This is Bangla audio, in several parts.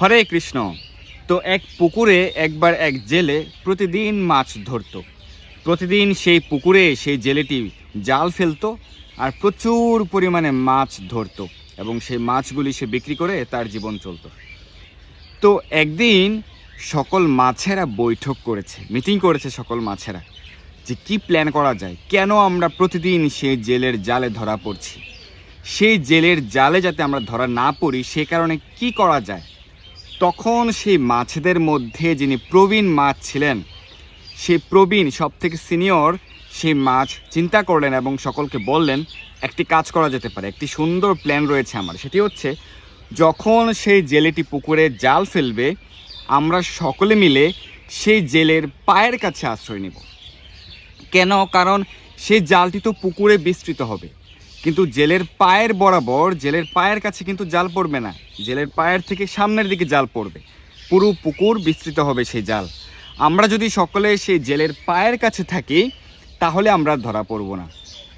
হরে কৃষ্ণ। তো এক পুকুরে একবার এক জেলে প্রতিদিন মাছ ধরতো। প্রতিদিন সেই পুকুরে সেই জেলেটি জাল ফেলতো আর প্রচুর পরিমাণে মাছ ধরতো এবং সেই মাছগুলি সে বিক্রি করে তার জীবন চলতো। তো একদিন সকল মাছেরা বৈঠক করেছে, মিটিং করেছে সকল মাছেরা যে কি প্ল্যান করা যায়, কেন আমরা প্রতিদিন সেই জেলের জালে ধরা পড়ছি? সেই জেলের জালে যাতে আমরা ধরা না পড়ি, সে কারণে কি করা যায়? তখন সেই মাছদের মধ্যে যিনি প্রবীণ মাছ ছিলেন, সেই প্রবীণ সব থেকে সিনিয়র, সেই মাছ চিন্তা করলেন এবং সকলকে বললেন, একটি কাজ করা যেতে পারে, একটি সুন্দর প্ল্যান রয়েছে আমার। সেটি হচ্ছে, যখন সেই জেলেটি পুকুরে জাল ফেলবে, আমরা সকলে মিলে সেই জেলের পায়ের কাছে আশ্রয় নেব। কেন? কারণ সেই জালটি তো পুকুরে বিস্তৃত হবে। কিন্তু জেলের পায়ের বরাবর, জেলের পায়ের কাছে কিন্তু জাল পড়বে না। জেলের পায়ের থেকে সামনের দিকে জাল পড়বে। পুরো পুকুর বিস্তৃত হবে সেই জাল। আমরা যদি সকলে সেই জেলের পায়ের কাছে থাকি, তাহলে আমরা ধরা পড়ব না।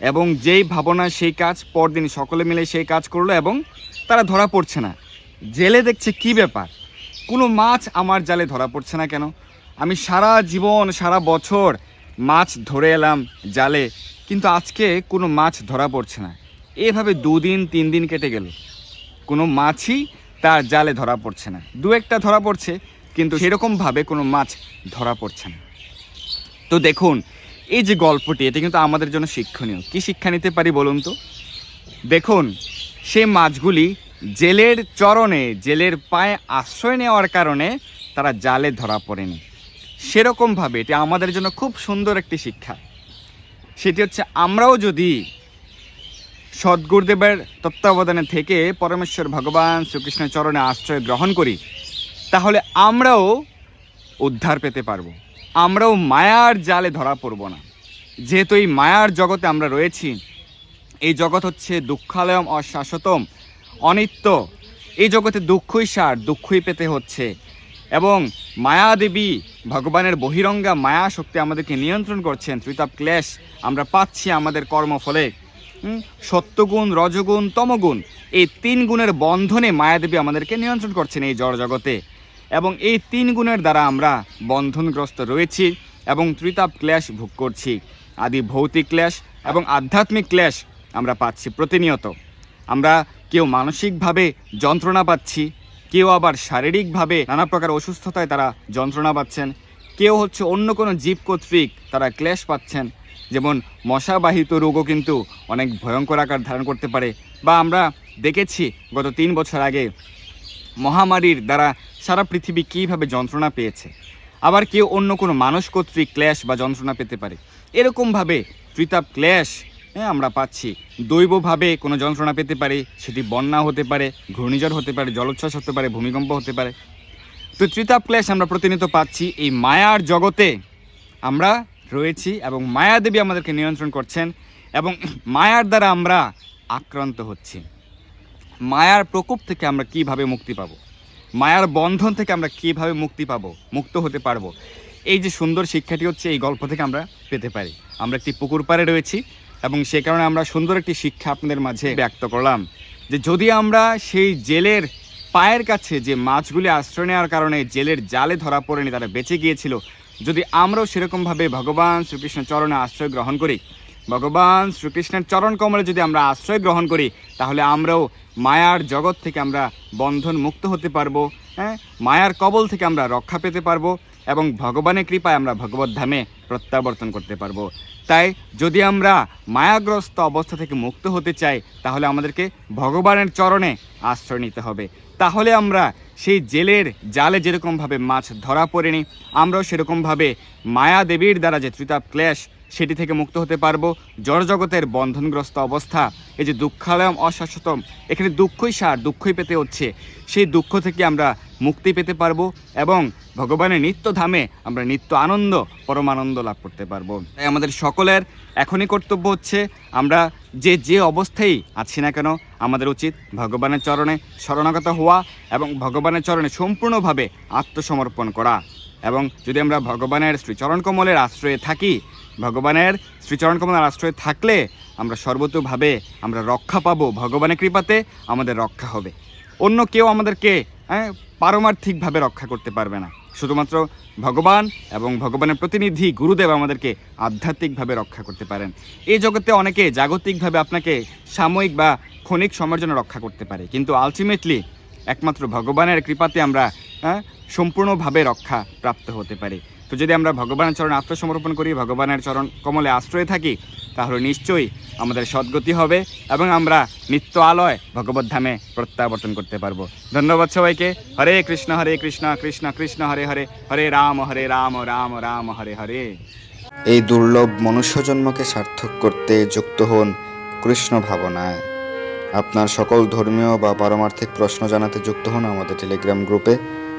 এবং যেই ভাবনা, সেই কাজ পরদিন সকলে মিলে সেই কাজ করল এবং তারা ধরা পড়ছে না। জেলে দেখছে কি ব্যাপার? কোনো মাছ আমার জালে ধরা পড়ছে না কেন? আমি সারা জীবন, সারা বছর মাছ ধরে এলাম জালে, কিন্তু আজকে কোনো মাছ ধরা পড়ছে না। এভাবে দুদিন তিন দিন কেটে গেল। কোনো মাছই তার জালে ধরা পড়ছে না। দু একটা ধরা পড়ছে, কিন্তু সেরকমভাবে কোনো মাছ ধরা পড়ছে না। তো দেখুন, এই যে গল্পটি, এটা কিন্তু আমাদের জন্য শিক্ষণীয়। কি শিক্ষা নিতে পারি বলুন তো? দেখুন, সে মাছগুলি জেলের চরণে, জেলের পায়ে আশ্রয় নেওয়ার কারণে তারা জালে ধরা পড়েনি। সেরকমভাবে এটি আমাদের জন্য খুব সুন্দর একটি শিক্ষা। সেটি হচ্ছে, আমরাও যদি সদ্গুরুদেবের তত্ত্বাবধানে থেকে পরমেশ্বর ভগবান শ্রীকৃষ্ণের চরণে আশ্রয় গ্রহণ করি, তাহলে আমরাও উদ্ধার পেতে পারব। আমরাও মায়ার জালে ধরা পড়ব না। যেহেতু এই মায়ার জগতে আমরা রয়েছি, এই জগৎ হচ্ছে দুঃখালয়ম অশাশ্বতম, অনিত্য। এই জগতে দুঃখই সার, দুঃখই পেতে হচ্ছে। এবং মায়া দেবী ভগবানের বহিরঙ্গা মায়া শক্তি আমাদেরকে নিয়ন্ত্রণ করছেন, ত্রিতাপ ক্লেশ আমরা পাচ্ছি আমাদের কর্মফলে। সত্যগুণ, রজগুণ, তমগুণ এই তিন গুণের বন্ধনে মায়াদেবী আমাদেরকে নিয়ন্ত্রণ করছেন এই জড় জগতে এবং এই তিন গুণের দ্বারা আমরা বন্ধনগ্রস্ত রয়েছি এবং ত্রিতাপ ক্লেশ ভোগ করছি। আদি ভৌতিক ক্লেশ এবং আধ্যাত্মিক ক্লেশ আমরা পাচ্ছি প্রতিনিয়ত। আমরা কেউ মানসিকভাবে যন্ত্রণা পাচ্ছি, কেউ আবার শারীরিকভাবে নানা প্রকার অসুস্থতায় তারা যন্ত্রণা পাচ্ছেন, কেউ হচ্ছে অন্য কোনো জীব কর্তৃক তারা ক্লেশ পাচ্ছেন যেমন মশাবাহিত রোগও কিন্তু অনেক ভয়ঙ্কর আকার ধারণ করতে পারে। বা আমরা দেখেছি গত তিন বছর আগে মহামারীর দ্বারা সারা পৃথিবী কীভাবে যন্ত্রণা পেয়েছে। আবার কেউ অন্য কোনো মানুষ কর্তৃক ক্লেশ বা যন্ত্রণা পেতে পারে। এরকমভাবে ত্রিতাপ ক্লেশ হ্যাঁ আমরা পাচ্ছি। দৈবভাবে কোনো যন্ত্রণা পেতে পারে, সেটি বন্যা হতে পারে, ঘূর্ণিঝড় হতে পারে, জলোচ্ছ্বাস হতে পারে, ভূমিকম্প হতে পারে। তো ত্রিতাপ ক্লেশ আমরা প্রতিনিয়ত পাচ্ছি এই মায়ার জগতে। আমরা রয়েছি এবং মায়া দেবী আমাদেরকে নিয়ন্ত্রণ করছেন এবং মায়ার দ্বারা আমরা আক্রান্ত হচ্ছি। মায়ার প্রকোপ থেকে আমরা কীভাবে মুক্তি পাবো? মায়ার বন্ধন থেকে আমরা কীভাবে মুক্তি পাবো? মুক্ত হতে পারব? এই যে সুন্দর শিক্ষাটি হচ্ছে, এই গল্প থেকে আমরা পেতে পারি। আমরা একটি পুকুর পাড়ে রয়েছি এবং সে কারণে আমরা সুন্দর একটি শিক্ষা আপনাদের মাঝে ব্যক্ত করলাম যে যদি আমরা সেই জেলের পায়ের কাছে যে মাছগুলি আশ্রয় নেওয়ার কারণে জেলের জালে ধরা পড়েনি, তারা বেঁচে গিয়েছিল যদি আমরাও সেরকমভাবে ভগবান শ্রীকৃষ্ণ চরণে আশ্রয় গ্রহণ করি, ভগবান শ্রীকৃষ্ণের চরণ কমলে যদি আমরা আশ্রয় গ্রহণ করি, তাহলে আমরাও মায়ার জগৎ থেকে আমরা বন্ধন মুক্ত হতে পারব হ্যাঁ? মায়ার কবল থেকে আমরা রক্ষা পেতে পারব এবং ভগবানের কৃপায় আমরা ভগবত ধামে প্রত্যাবর্তন করতে পারব। তাই যদি আমরা মায়াগ্রস্ত অবস্থা থেকে মুক্ত হতে চাই, তাহলে আমাদেরকে ভগবানের চরণে আশ্রয় নিতে হবে। তাহলে আমরা সেই জেলের জালে যেরকমভাবে মাছ ধরা পড়েনি, আমরাও সেরকমভাবে মায়া দেবীর দ্বারা যে ত্রিতাপ ক্লেশ, সেটি থেকে মুক্ত হতে পারব। জড়জগতের বন্ধনগ্রস্ত অবস্থা, এই যে দুঃখালয়ম অশাশ্বতম, এখানে দুঃখই সার, দুঃখই পেতে হচ্ছে। সেই দুঃখ থেকে আমরা মুক্তি পেতে পারব এবং ভগবানের নিত্য ধামে আমরা নিত্য আনন্দ, পরমানন্দ লাভ করতে পারব। তাই আমাদের সকলের এখনই কর্তব্য হচ্ছে আমরা যে যে অবস্থায় আছি না কেন, আমাদের উচিত ভগবানের চরণে শরণাগত হওয়া এবং ভগবানের চরণে সম্পূর্ণভাবে আত্মসমর্পণ করা। এবং যদি আমরা ভগবানের শ্রীচরণ কমলের আশ্রয়ে থাকি, ভগবানের শ্রীচরণ কমলের আশ্রয়ে থাকলে আমরা সর্বতোভাবে আমরা রক্ষা পাবো, ভগবানের কৃপাতে আমাদের রক্ষা হবে। অন্য কেউ আমাদেরকে হ্যাঁ পারমার্থিকভাবে রক্ষা করতে পারবে না। শুধুমাত্র ভগবান এবং ভগবানের প্রতিনিধি গুরুদেব আমাদেরকে আধ্যাত্মিকভাবে রক্ষা করতে পারেন। এই জগতে অনেকে জাগতিকভাবে আপনাকে সাময়িক বা ক্ষণিক সময়ের জন্য রক্ষা করতে পারে। কিন্তু আলটিমেটলি একমাত্র ভগবানের কৃপাতে আমরা হ্যাঁ, সম্পূর্ণভাবে রক্ষা প্রাপ্ত হতে পারি। তো যদি আমরা ভগবানের চরণে আত্মসমর্পণ করি, ভগবানের চরণ কমলে আশ্রয়ে থাকি, তাহলে নিশ্চয়ই আমাদের সদ্গতি হবে এবং আমরা নিত্য আলয় ভগবত ধামে প্রত্যাবর্তন করতে পারব। ধন্যবাদ সবাইকে। হরে কৃষ্ণ হরে কৃষ্ণ কৃষ্ণ কৃষ্ণ, হরে হরে হরে রাম হরে রাম রাম রাম, হরে হরে। এই দুর্লভ মনুষ্য জন্মকে সার্থক করতে যুক্ত হন কৃষ্ণ ভাবনায়। আপনার সকল ধর্মীয় বা পারমার্থিক প্রশ্ন জানাতে যুক্ত হন আমাদের টেলিগ্রাম গ্রুপে।